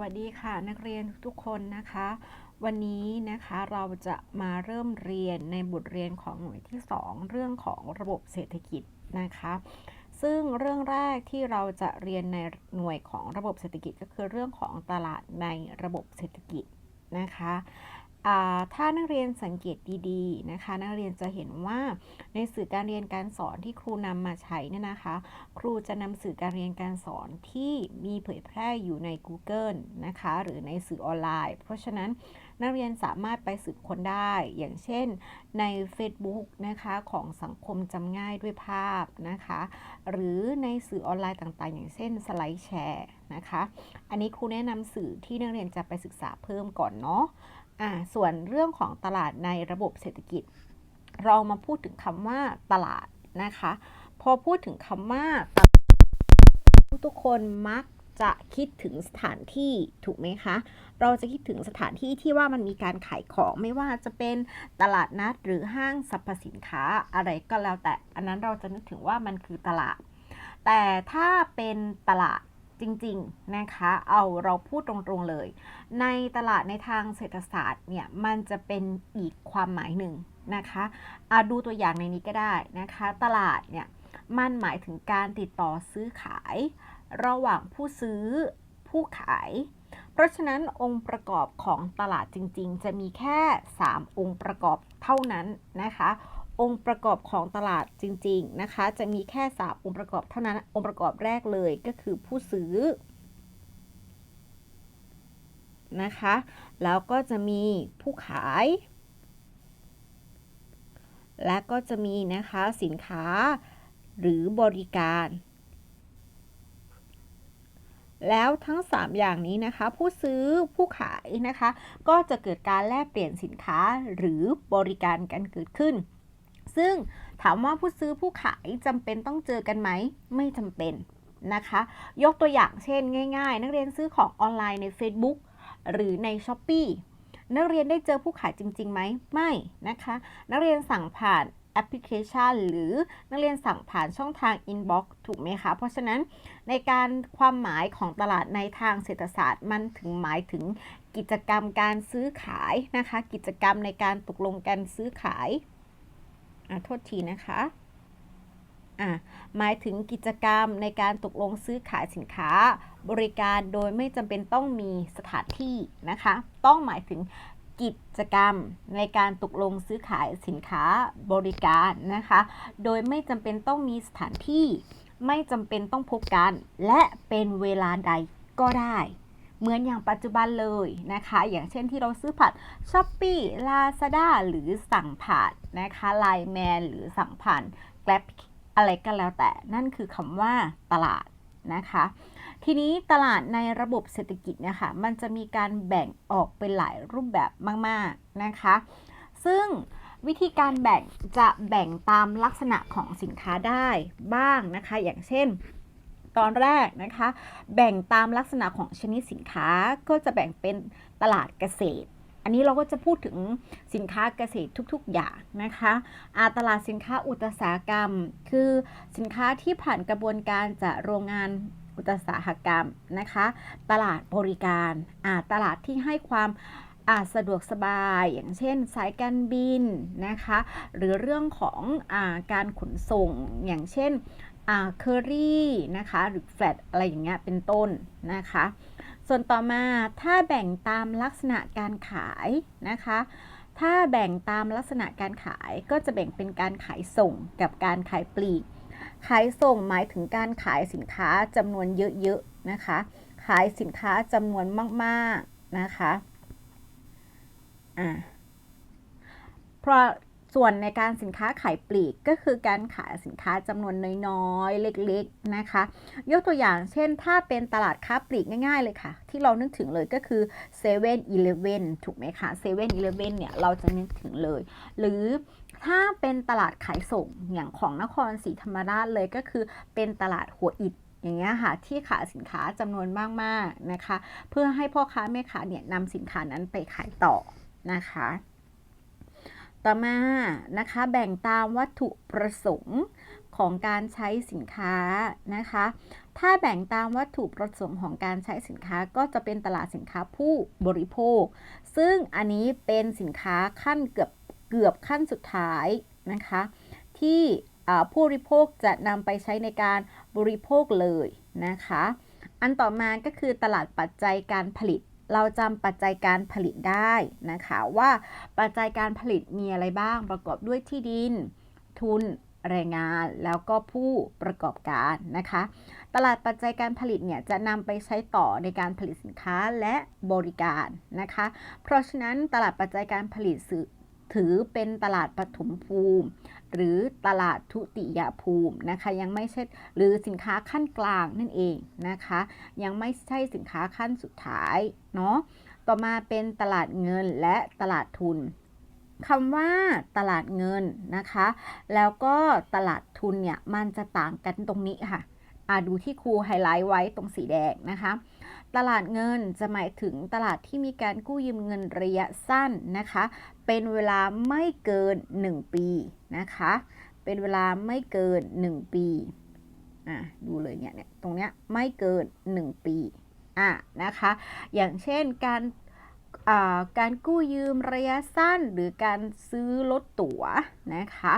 วัสดีค่ะนักเรียนทุกคนนะคะ วันนี้นะคะเราจะมาเริ่มเรียนในบทเรียนของหน่วยที่ 2 เรื่องของระบบเศรษฐกิจนะคะ ซึ่งเรื่องแรกที่เราจะเรียนในหน่วยของระบบเศรษฐกิจก็คือเรื่องของตลาดในระบบเศรษฐกิจนะคะ ถ้านักเรียนสังเกตดีๆนะคะ นักเรียนจะเห็นว่าในสื่อการเรียนการสอนที่ครูนำมาใช้เนี่ยนะคะ ครูจะนำสื่อการเรียนการสอนที่มีเผยแพร่อยู่ใน Google นะคะ หรือในสื่อออนไลน์ เพราะฉะนั้นนักเรียนสามารถไปสืบค้นได้ อย่างเช่นใน Facebook นะคะของสังคมจำง่ายด้วยภาพนะคะ หรือในสื่อออนไลน์ต่างๆ อย่างเช่นสไลด์แชร์นะคะ อันนี้ครูแนะนำสื่อที่นักเรียนจะไปศึกษาเพิ่มก่อนเนาะ ส่วนเรื่องของตลาดในระบบเศรษฐกิจ เรามาพูดถึงคำว่าตลาดนะคะ พอพูดถึงคำว่าตลาดทุกคนมักจะคิดถึงสถานที่ถูกไหมคะ เราจะคิดถึงสถานที่ที่ว่ามันมีการขายของไม่ว่าจะเป็นตลาดนัดหรือห้างสรรพสินค้าอะไรก็แล้วแต่ อันนั้นเราจะนึกถึงว่ามันคือตลาด แต่ถ้าเป็นตลาด จริงๆนะคะ เอาเราพูดตรงๆเลย ในตลาดในทางเศรษฐศาสตร์เนี่ยมันจะเป็นอีกความหมายหนึ่งนะคะะดูตัวอย่างในนี้ก็ได้นะคะ ตลาดเนี่ยมันหมายถึงการติดต่อซื้อขาย ระหว่างผู้ซื้อผู้ขาย เพราะฉะนั้นองค์ประกอบของตลาดจริงๆ จะมีแค่ 3 องค์ประกอบเท่านั้นนะคะ องค์ประกอบของตลาดจริง ๆ นะคะ จะมีแค่ 3 องค์ประกอบเท่านั้น องค์ประกอบแรกเลยก็คือผู้ซื้อนะคะ แล้วก็จะมีผู้ขาย และก็จะมีนะคะสินค้าหรือบริการ แล้วทั้ง 3 อย่างนี้นะคะ ผู้ซื้อผู้ขายนะคะ ก็จะเกิดการแลกเปลี่ยนสินค้าหรือบริการกันเกิดขึ้น ซึ่งถามว่าผู้ซื้อผู้ขายจำเป็นต้องเจอกันไหม ไม่จำเป็นนะคะ ยกตัวอย่างเช่นง่าย ๆ นักเรียนซื้อของออนไลน์ใน Facebook หรือใน s h อ p e e นักเรียนได้เจอผู้ขายจริงๆไหมไม่นะคะ นักเรียนสั่งผ่านแอปพลิเคชัน หรือนักเรียนสั่งผ่านช่องทาง Inbox ถูกไหมคะ เพราะฉะนั้นในการความหมายของตลาดในทางเศรษฐศาสตร์มันถึงหมายถึงกิจกรรมการซื้อขายนะคะ กิจกรรมในการตกลงกันซื้อขาย อ่าโทษทีนะคะอ่าหมายถึงกิจกรรมในการตกลงซื้อขายสินค้า บริการโดยไม่จำเป็นต้องมีสถานที่นะคะ ต้องหมายถึงกิจกรรมในการตกลงซื้อขายสินค้าบริการนะคะ โดยไม่จำเป็นต้องมีสถานที่ ไม่จำเป็นต้องพบกัน และเป็นเวลาใดก็ได้ เหมือนอย่างปัจจุบันเลยนะคะ อย่างเช่นที่เราซื้อผ่าน s h อ p e e Lazada หรือสั่งผ่านนะคะ Line Man หรือสั่งผ่าน Grab อะไรก็แล้วแต่นั่นคือคำว่าตลาดนะคะ ทีนี้ตลาดในระบบเศรษฐกิจเนี่ยค่ะมันจะมีการแบ่งออกเป็นหลายรูปแบบมาก ๆนะคะ ซึ่งวิธีการแบ่งจะแบ่งตามลักษณะของสินค้าได้บ้างนะคะ อย่างเช่น ตอนแรกนะคะ แบ่งตามลักษณะของชนิดสินค้าก็จะแบ่งเป็นตลาดเกษตร อันนี้เราก็จะพูดถึงสินค้าเกษตรทุกๆ อย่างนะคะอาตลาดสินค้าอุตสาหกรรม คือสินค้าที่ผ่านกระบวนการจากโรงงานอุตสาหกรรมนะคะ ตลาดบริการอาตลาดที่ให้ความอาสะดวกสบายอย่างเช่นสายการบินนะคะ หรือเรื่องของอาการขนส่งอย่างเช่น เคอรี่นะคะหรือแฟลตอะไรอย่างเงี้ยเป็นต้นนะคะ ส่วนต่อมาถ้าแบ่งตามลักษณะการขายนะคะ ถ้าแบ่งตามลักษณะการขายก็จะแบ่งเป็นการขายส่งกับการขายปลีก ขายส่งหมายถึงการขายสินค้าจำนวนเยอะๆนะคะ ขายสินค้าจำนวนมากๆนะคะอ่าเพราะ ส่วนในการสินค้าขายปลีกก็คือการขายสินค้าจำนวนน้อยๆ เล็กๆนะคะ ยกตัวอย่างเช่น ถ้าเป็นตลาดค้าปลีกง่าย ๆ เลยค่ะ ที่เรานึกถึงเลยก็คือ7 e เ e ่ e อถูกไหมคะ7 e เ e ่ e อเนี่ยเราจะนึกถึงเลย หรือถ้าเป็นตลาดขายส่งอย่างของนครศรีธรรมราชเลยก็คือเป็นตลาดหัวอิฐอย่างเงี้ยค่ะที่ขายสินค้าจำนวนมากๆนะคะ เพื่อให้พ่อค้าแม่ค้าเนี่ยนำสินค้านั้นไปขายต่อนะคะ ต่อมานะคะแบ่งตามวัตถุประสงค์ของการใช้สินค้านะคะ ถ้าแบ่งตามวัตถุประสงค์ของการใช้สินค้าก็จะเป็นตลาดสินค้าผู้บริโภค ซึ่งอันนี้เป็นสินค้าขั้นเกือบเกือบขั้นสุดท้ายนะคะ ที่ผู้บริโภคจะนำไปใช้ในการบริโภคเลยนะคะ อันต่อมาก็คือตลาดปัจจัยการผลิต เราจำปัจจัยการผลิตได้นะคะว่าปัจจัยการผลิตมีอะไรบ้างประกอบด้วยที่ดิน ทุนแรงงานแล้วก็ผู้ประกอบการนะคะ ตลาดปัจจัยการผลิตเนี่ยจะนำไปใช้ต่อในการผลิตสินค้าและบริการนะคะ เพราะฉะนั้นตลาดปัจจัยการผลิตสื่อ ถือเป็นตลาดปฐมภูมิ หรือตลาดทุติยภูมินะคะ ยังไม่ใช่หรือสินค้าขั้นกลางนั่นเองนะคะ ยังไม่ใช่สินค้าขั้นสุดท้ายเนาะต่อมาเป็นตลาดเงินและตลาดทุนคำว่าตลาดเงินนะคะ แล้วก็ตลาดทุนเนี่ยมันจะต่างกันตรงนี้ค่ะอ่าดูที่ครูไฮไลท์ไว้ตรงสีแดงนะคะ ตลาดเงินจะหมายถึงตลาดที่มีการกู้ยืมเงินระยะสั้นนะคะ เป็นเวลาไม่เกิน 1 ปีนะคะ เป็นเวลาไม่เกิน 1 ปีอะดูเลยเนี่ยเนี่ยตรงเนี้ยไม่เกิน 1 ปีอะนะคะ อย่างเช่นการอ่าการกู้ยืมระยะสั้นหรือการซื้อรถตั๋วนะคะ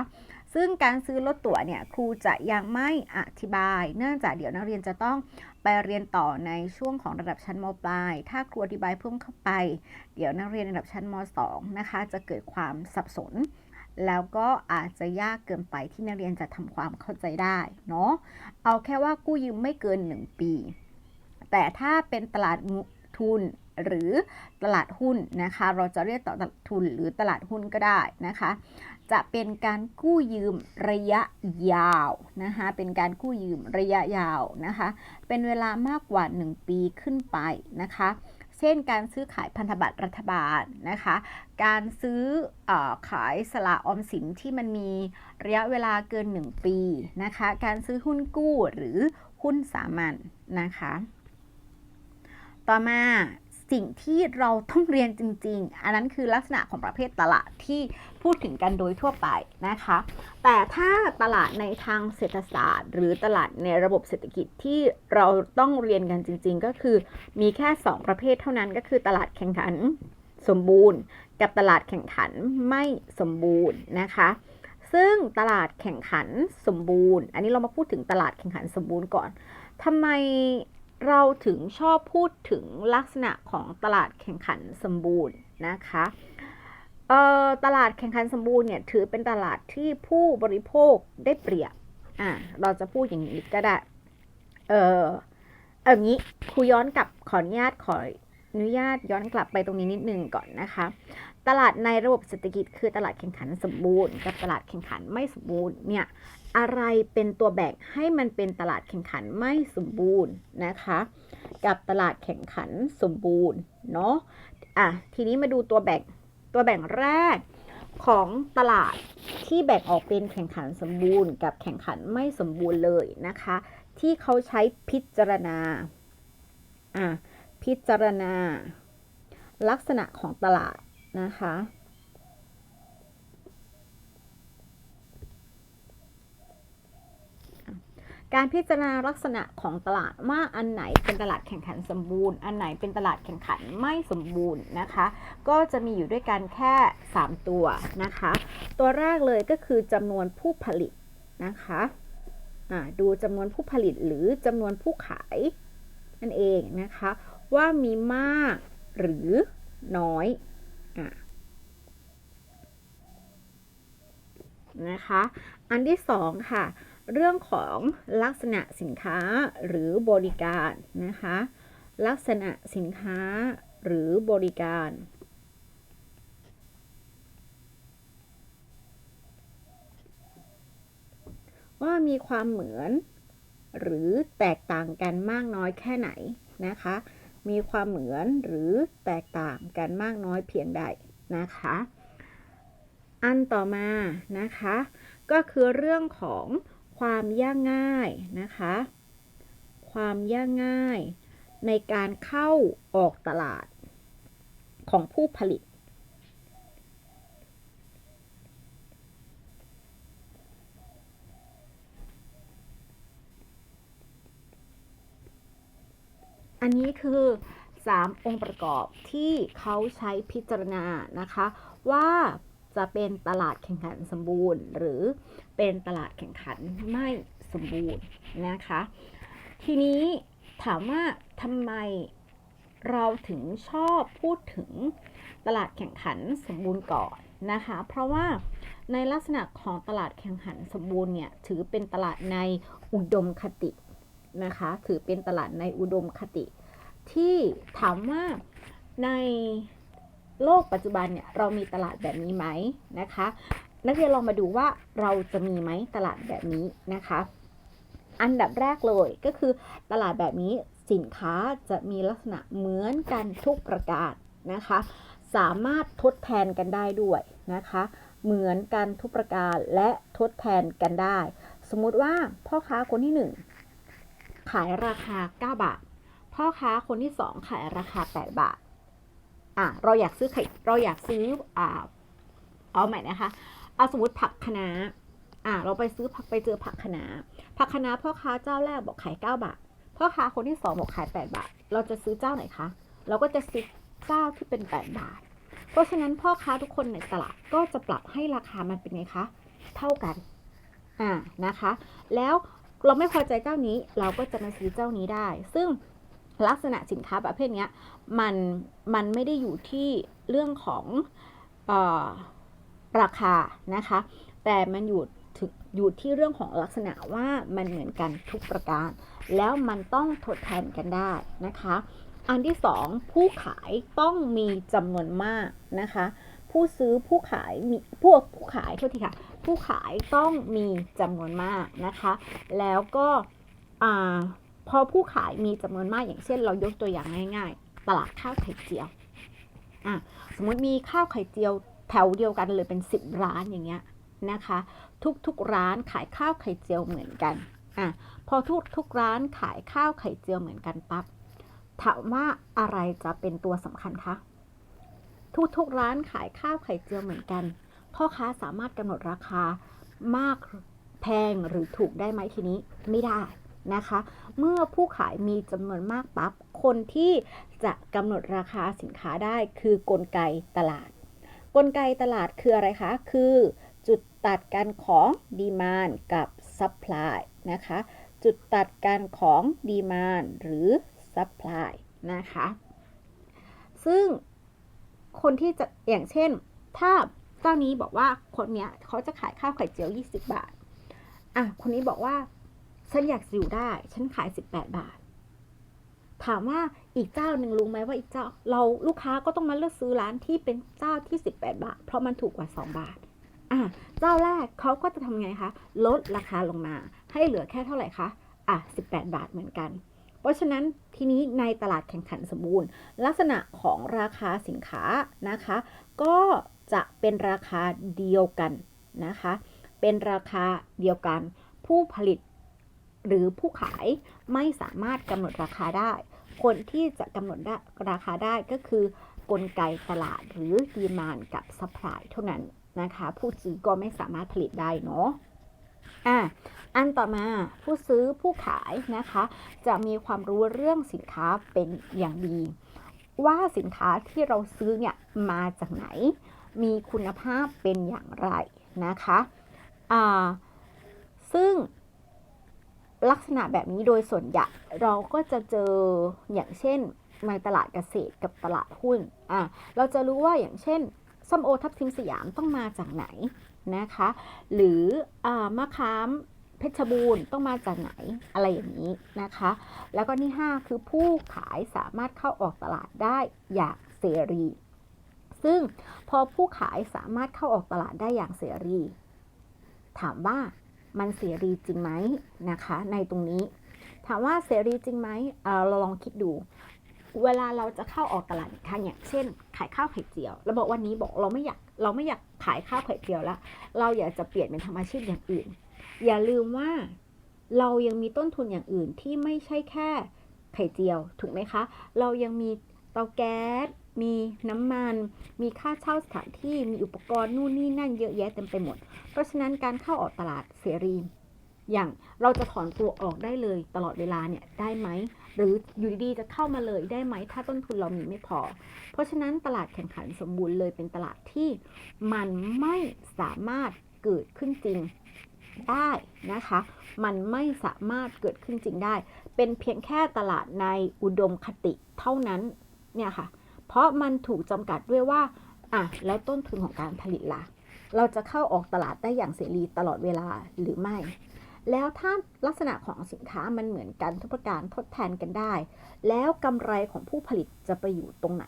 ซึ่งการซื้อรถตั๋วเนี่ยครูจะยังไม่อธิบาย เนื่องจากเดี๋ยวนักเรียนจะต้องไปเรียนต่อในช่วงของระดับชั้นมปลาย ถ้าครูอธิบายเพิ่มเข้าไป เดี๋ยวนักเรียนระดับชั้นม 2 นะคะ จะเกิดความสับสน แล้วก็อาจจะยากเกินไปที่นักเรียนจะทำความเข้าใจได้เนาะ เอาแค่ว่ากู้ยืมไม่เกิน 1 ปี แต่ถ้าเป็นตลาดทุนหรือตลาดหุ้นนะคะ เราจะเรียกตลาดทุนหรือตลาดหุ้นก็ได้นะคะ จะเป็นการกู้ยืมระยะยาวนะคะเป็นการกู้ยืมระยะยาวนะคะเป็นเวลามากกว่า 1 ปีขึ้นไปนะคะเช่นการซื้อขายพันธบัตรรัฐบาลนะคะ การซื้ออขายสลากออมสินที่มันมีระยะเวลาเกิน 1 ปีนะคะ การซื้อหุ้นกู้หรือหุ้นสามัญนะคะ ต่อมา สิ่งที่เราต้องเรียนจริง ๆ อันนั้นคือลักษณะของประเภทตลาดที่พูดถึงกันโดยทั่วไปนะคะ แต่ถ้าตลาดในทางเศรษฐศาสตร์ หรือตลาดในระบบเศรษฐกิจที่เราต้องเรียนกันจริง ๆ ก็คือมีแค่ 2 ประเภทเท่านั้นก็คือตลาดแข่งขันสมบูรณ์ กับตลาดแข่งขันไม่สมบูรณ์นะคะซึ่งตลาดแข่งขันสมบูรณ์ อันนี้เรามาพูดถึงตลาดแข่งขันสมบูรณ์ก่อนทำไม เราถึงชอบพูดถึงลักษณะของตลาดแข่งขันสมบูรณ์นะคะเอ่อตลาดแข่งขันสมบูรณ์เนี่ยถือเป็นตลาดที่ผู้บริโภคได้เปรียบอ่าเราจะพูดอย่างนี้ก็ได้ เออเอางี้ครูย้อนกลับขออนุญาตขอ อนุญาตย้อนกลับไปตรงนี้นิดนึงก่อนนะคะ ตลาดในระบบเศรษฐกิจคือตลาดแข่งขันสมบูรณ์ กับตลาดแข่งขันไม่สมบูรณ์เนี่ยอะไรเป็นตัวแบ่งให้มันเป็นตลาดแข่งขันไม่สมบูรณ์นะคะ กับตลาดแข่งขันสมบูรณ์เนาะอะทีนี้มาดูตัวแบ่งตัวแบ่งแรกของตลาดที่แบ่งออกเป็นแข่งขันสมบูรณ์ กับแข่งขันไม่สมบูรณ์เลยนะคะ ที่เขาใช้พิจารณาอะ พิจารณา ลักษณะของตลาดนะคะ การพิจารณาลักษณะของตลาดว่าอันไหนเป็นตลาดแข่งขันสมบูรณ์ อันไหนเป็นตลาดแข่งขันไม่สมบูรณ์นะคะ ก็จะมีอยู่ด้วยกันแค่ 3 ตัวนะคะ ตัวแรกเลยก็คือจำนวนผู้ผลิตนะคะะดูจำนวนผู้ผลิตหรือจำนวนผู้ขายนั่นเองนะคะ ว่ามีมากหรือน้อยอนะคะ อันที่สองค่ะ เรื่องของลักษณะสินค้าหรือบริการนะคะ ลักษณะสินค้าหรือบริการว่ามีความเหมือนหรือแตกต่างกันมากน้อยแค่ไหนนะคะ มีความเหมือนหรือแตกต่างกันมากน้อยเพียงใดนะคะ อันต่อมานะคะ ก็คือเรื่องของความยากง่ายนะคะ ความยากง่ายในการเข้าออกตลาดของผู้ผลิต น อันนี้คือ 3 องค์ประกอบที่เขาใช้พิจารณานะคะ ว่าจะเป็นตลาดแข่งขันสมบูรณ์ หรือเป็นตลาดแข่งขันไม่สมบูรณ์นะคะ ทีนี้ถามว่าทำไมเราถึงชอบพูดถึงตลาดแข่งขันสมบูรณ์ก่อนนะคะ เพราะว่าในลักษณะของตลาดแข่งขันสมบูรณ์เนี่ยถือเป็นตลาดในอุดมคติ นะคะ ถือเป็นตลาดในอุดมคติ ที่ถามว่าในโลกปัจจุบันเนี่ยเรามีตลาดแบบนี้ไหมนะคะ นักเรียนลองมาดูว่าเราจะมีไหมตลาดแบบนี้นะคะ อันดับแรกเลยก็คือตลาดแบบนี้สินค้าจะมีลักษณะเหมือนกันทุกประการนะคะ สามารถทดแทนกันได้ด้วยนะคะ เหมือนกันทุกประการและทดแทนกันได้ สมมุติว่าพ่อค้าคนที่ 1 ขายราคา 9 บาท พ่อค้าคนที่ 2 ขายราคา 8 บาท อะเราอยากซื้อไข่เราอยากซื้ออ่าเอาใหม่นะคะเอาสมมติผักคะน้าอะเราไปซื้อผักไปเจอผักคะน้าผักคะน้าพ่อค้าเจ้าแรกบอกขาย 9 บาท พ่อค้าคนที่ 2 บอกขาย 8 บาท เราจะซื้อเจ้าไหนคะ เราก็จะซื้อเจ้าที่เป็น 8 บาท เพราะฉะนั้นพ่อค้าทุกคนในตลาดก็จะปรับให้ราคามันเป็นไงคะ เท่ากัน อ่า นะคะ แล้ว เราไม่พอใจเจ้านี้ เราก็จะมาซื้อเจ้านี้ได้ ซึ่งลักษณะสินค้าประเภทนี้มันมันไม่ได้อยู่ที่เรื่องของออราคานะคะ แต่มันอยู่ถึงอยู่ที่เรื่องของลักษณะว่ามันเหมือนกันทุกประการ แล้วมันต้องทดแทนกันได้นะคะ อันที่สองผู้ขายต้องมีจำนวนมากนะคะ ผู้ซื้อผู้ขายมีผู้ผู้ขายโทษทีค่ะ ผู้ขายต้องมีจำนวนมากนะคะ แล้วก็อพอผู้ขายมีจำนวนมากอย่างเช่น เรายกตัวอย่างง่าย ๆ ตลาดข้าวไข่เจียวสมมติมีข้าวไข่เจียวแถวเดียวกันเลยเป็น 10 ร้านอย่างเงี้ยนะคะ ทุกๆร้านขายข้าวไข่เจียวเหมือนกันอะพอทุกทุกร้านขายข้าวไข่เจียวเหมือนกันปั๊บถามว่าอะไรจะเป็นตัวสำคัญคะทุกๆร้านขายข้าวไข่เจียวเหมือนกัน พ่อค้าสามารถกำหนดราคามากแพงหรือถูกได้ไหมทีนี้ไม่ได้นะคะ เมื่อผู้ขายมีจำนวนมากปับ๊บคนที่จะกำหนดราคาสินค้าได้คือกลไกตลาด กลไกตลาดคืออะไรคะ คือจุดตัดกันของดีมานกับซัพพลายนะคะ จุดตัดกันของดีมานหรือซัพพลายนะคะ ซึ่งคนที่จะอย่างเช่น ถ้า เจ้านี้บอกว่าคนเนี้ยเขาจะขายข้าวไข่เจียว 20 บาท อะ คนนี้บอกว่า ฉันอยากอยู่ได้ ฉันขาย 18 บาท ถามว่าอีกเจ้าหนึ่งรู้ไหมว่าอีกเจ้า เราลูกค้าก็ต้องมาเลือกซื้อร้านที่เป็นเจ้าที่ 18 บาท เพราะมันถูกกว่า 2 บาท อะ เจ้าแรกเขาก็จะทำไงคะ ลดราคาลงมา ให้เหลือแค่เท่าไหร่คะ อะ 18 บาทเหมือนกันเพราะฉะนั้นทีนี้ในตลาดแข่งขันสมบูรณ์ ลักษณะของราคาสินค้านะคะ ก็ จะเป็นราคาเดียวกันนะคะ เป็นราคาเดียวกัน ผู้ผลิตหรือผู้ขายไม่สามารถกำหนดราคาได้ คนที่จะกำหนดราคาได้ก็คือกลไกตลาดหรือดีมานกับซัพพลายเท่านั้นนะคะ ผู้ซื้อก็ไม่สามารถผลิตได้เนาะอะอันต่อมาผู้ซื้อผู้ขายนะคะ จะมีความรู้เรื่องสินค้าเป็นอย่างดี ว่าสินค้าที่เราซื้อเนี่ยมาจากไหน มีคุณภาพเป็นอย่างไรนะคะอ่าซึ่งลักษณะแบบนี้โดยส่วนใหญ่เราก็จะเจออย่างเช่นในตลาดเกษตรกับตลาดหุ้นอะเราจะรู้ว่าอย่างเช่นส้มโอทับทิมสยามต้องมาจากไหนนะคะ หรืออมะขามเพชรบูรณ์ต้องมาจากไหนอะไรอย่างนี้นะคะ แล้วก็ที่ 5 คือผู้ขายสามารถเข้าออกตลาดได้อย่างเสรี ซึ่งพอผู้ขายสามารถเข้าออกตลาดได้อย่างเสรี ถามว่ามันเสรีจริงไหมนะคะ ในตรงนี้ ถามว่าเสรีจริงไหมเเราลองคิดดู เวลาเราจะเข้าออกตลาดค่ะอย่างเช่น ขายข้าวไข่เจียวเราบอกวันนี้บอกเราไม่อยากเราไม่อยากขายข้าวไข่เจียวแล้วเราอยากจะเปลี่ยนเป็นทำอาชีพอย่างอื่น อย่าลืมว่าเรายังมีต้นทุนอย่างอื่นที่ไม่ใช่แค่ไข่เจียวถูกไหมคะ เรายังมีเตาแก๊ส มีน้ำมัน มีค่าเช่าสถานที่มีอุปกรณ์นู่นนี่นั่นเยอะแยะเต็มไปหมด เพราะฉะนั้นการเข้าออกตลาดเสรี อย่างเราจะถอนตัวออกได้เลยตลอดเวลาเนี่ยได้ไหม หรืออยู่ดีๆจะเข้ามาเลยได้ไหม ถ้าต้นทุนเรามีไม่พอ เพราะฉะนั้นตลาดแข่งขันสมบูรณ์เลยเป็นตลาดที่มันไม่สามารถเกิดขึ้นจริงได้นะคะ มันไม่สามารถเกิดขึ้นจริงได้ เป็นเพียงแค่ตลาดในอุดมคติเท่านั้น เนี่ยค่ะ เพราะมันถูกจำกัดด้วยว่าอะแล้วต้นทุนของการผลิตล่ะ เราจะเข้าออกตลาดได้อย่างเสรีตลอดเวลาหรือไม่ แล้วถ้าลักษณะของสินค้ามันเหมือนกันทุกประการทดแทนกันได้ แล้วกำไรของผู้ผลิตจะไปอยู่ตรงไหน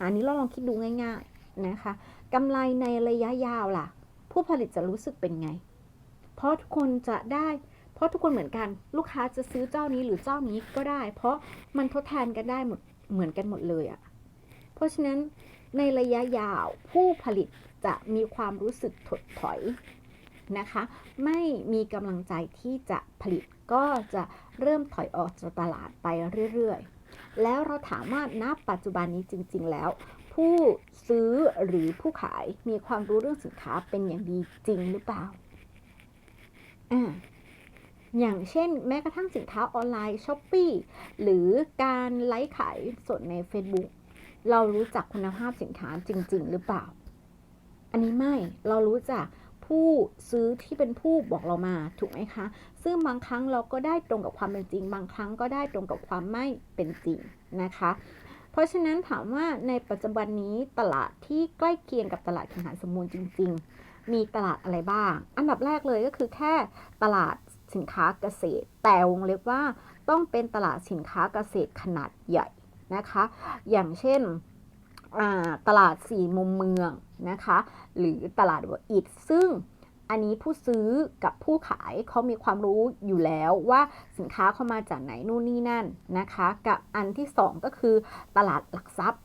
อันนี้เราลองคิดดูง่ายๆนะคะกำไรในระยะยาวล่ะ ผู้ผลิตจะรู้สึกเป็นไง เพราะทุกคนจะได้ เพราะทุกคนเหมือนกันลูกค้าจะซื้อเจ้านี้หรือเจ้านี้ก็ได้ เพราะมันทดแทนกันได้หมดเหมือนกันหมดเลยอะ เพราะฉะนั้นในระยะยาวผู้ผลิตจะมีความรู้สึกถดถอยนะคะ ไม่มีกำลังใจที่จะผลิตก็จะเริ่มถอยออกจากตลาดไปเรื่อยๆ แล้วเราถามว่าณปัจจุบันนี้จริง ๆ แล้ว ผู้ซื้อหรือผู้ขายมีความรู้เรื่องสินค้าเป็นอย่างดีจริงหรือเปล่าอ่าอย่างเช่นแม้กระทั่งสินค้าออนไลน์ช้อปปีหรือการไลฟ์ขายสดใน Facebook เรารู้จักคุณภาพสินค้าจริง ๆ หรือเปล่า อันนี้ไม่เรารู้จักผู้ซื้อที่เป็นผู้บอกเรามาถูกไหมคะ ซึ่งบางครั้งเราก็ได้ตรงกับความเป็นจริง บางครั้งก็ได้ตรงกับความไม่เป็นจริงนะคะ เพราะฉะนั้นถามว่าในปัจจุบันนี้ตลาดที่ใกล้เคียงกับตลาดแข่งขันสมมูลจริง ๆ มีตลาดอะไรบ้าง อันดับแรกเลยก็คือแค่ตลาดสินค้าเกษตร แต่วงเล็บว่าต้องเป็นตลาดสินค้าเกษตรขนาดใหญ่ นะคะ อย่างเช่นตลาดสี่มุมเมืองนะคะ หรือตลาดวออิดซึ่งอันนี้ผู้ซื้อกับผู้ขายเขามีความรู้อยู่แล้วว่าสินค้าเข้ามาจากไหนนู่นนี่นั่นนะคะ กับอันที่ 2 ก็คือตลาดหลักทรัพย์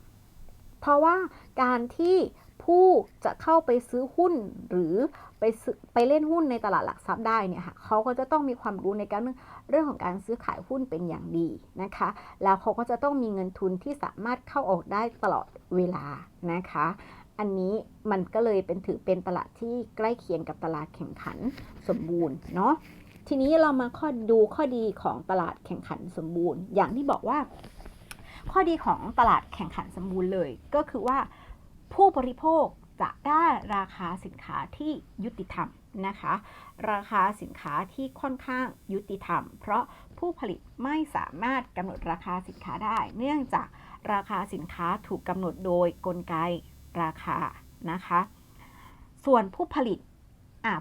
เพราะว่าการที่ ผู้จะเข้าไปซื้อหุ้นหรือไปไปเล่นหุ้นในตลาดหลักทรัพย์ได้เนี่ยค่ะเขาก็จะต้องมีความรู้ในการเรื่องของการซื้อขายหุ้นเป็นอย่างดีนะคะ แล้วเขาก็จะต้องมีเงินทุนที่สามารถเข้าออกได้ตลอดเวลานะคะ อันนี้มันก็เลยเป็นถือเป็นตลาดที่ใกล้เคียงกับตลาดแข่งขันสมบูรณ์เนาะทีนี้เรามาข้อดูข้อดีของตลาดแข่งขันสมบูรณ์ อย่างที่บอกว่า ข้อดีของตลาดแข่งขันสมบูรณ์เลย ก็คือว่า ผู้บริโภคจะได้ราคาสินค้าที่ยุติธรรมนะคะ ราคาสินค้าที่ค่อนข้างยุติธรรม เพราะผู้ผลิตไม่สามารถกำหนดราคาสินค้าได้ เนื่องจากราคาสินค้าถูกกำหนดโดยกลไกราคานะคะ ส่วนผู้ผลิต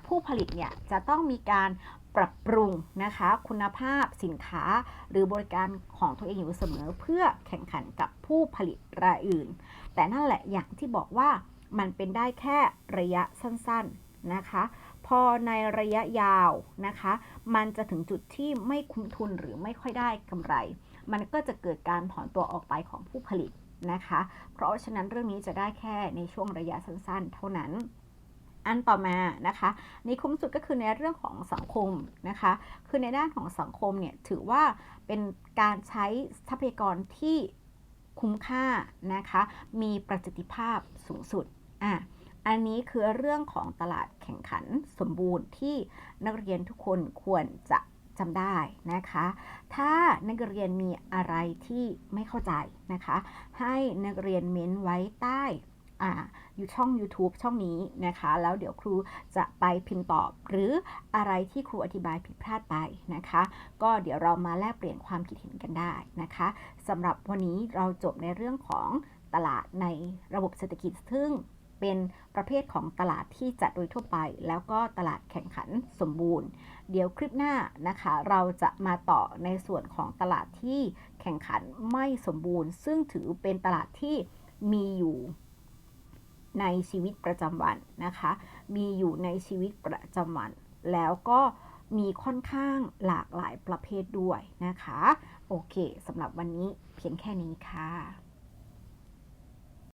ผู้ผลิตเนี่ยจะต้องมีการ ปรับปรุงนะคะ คุณภาพสินค้าหรือบริการของตัวเองอยู่เสมอ เพื่อแข่งขันกับผู้ผลิตรายอื่น แต่นั่นแหละอย่างที่บอกว่ามันเป็นได้แค่ระยะสั้นๆนะคะ พอในระยะยาวนะคะ มันจะถึงจุดที่ไม่คุ้มทุนหรือไม่ค่อยได้กำไร มันก็จะเกิดการถอนตัวออกไปของผู้ผลิตนะคะ เพราะฉะนั้นเรื่องนี้จะได้แค่ในช่วงระยะสั้นๆ เท่านั้น อันต่อมานะคะในคุ้มสุดก็คือในเรื่องของสังคมนะคะ คือในด้านของสังคมเนี่ยถือว่าเป็นการใช้ทรัพยากรที่คุ้มค่านะคะ มีประสิทธิภาพสูงสุดอะอันนี้คือเรื่องของตลาดแข่งขันสมบูรณ์ที่นักเรียนทุกคนควรจะจำได้นะคะ ถ้านักเรียนมีอะไรที่ไม่เข้าใจนะคะ ให้นักเรียนเม้นไว้ใต้อ่า อยู่ช่อง YouTube ช่องนี้นะคะ แล้วเดี๋ยวครูจะไปพิมพ์ตอบ หรืออะไรที่ครูอธิบายผิดพลาดไปนะคะ ก็เดี๋ยวเรามาแลกเปลี่ยนความคิดเห็นกันได้นะคะสำหรับวันนี้เราจบในเรื่องของตลาดในระบบเศรษฐกิจซึ่งเป็นประเภทของตลาดที่จัดโดยทั่วไป แล้วก็ตลาดแข่งขันสมบูรณ์ เดี๋ยวคลิปหน้านะคะ เราจะมาต่อในส่วนของตลาดที่แข่งขันไม่สมบูรณ์ ซึ่งถือเป็นตลาดที่มีอยู่ ในชีวิตประจำวันนะคะ มีอยู่ในชีวิตประจำวัน แล้วก็มีค่อนข้างหลากหลายประเภทด้วยนะคะ โอเคสำหรับวันนี้เพียงแค่นี้ค่ะ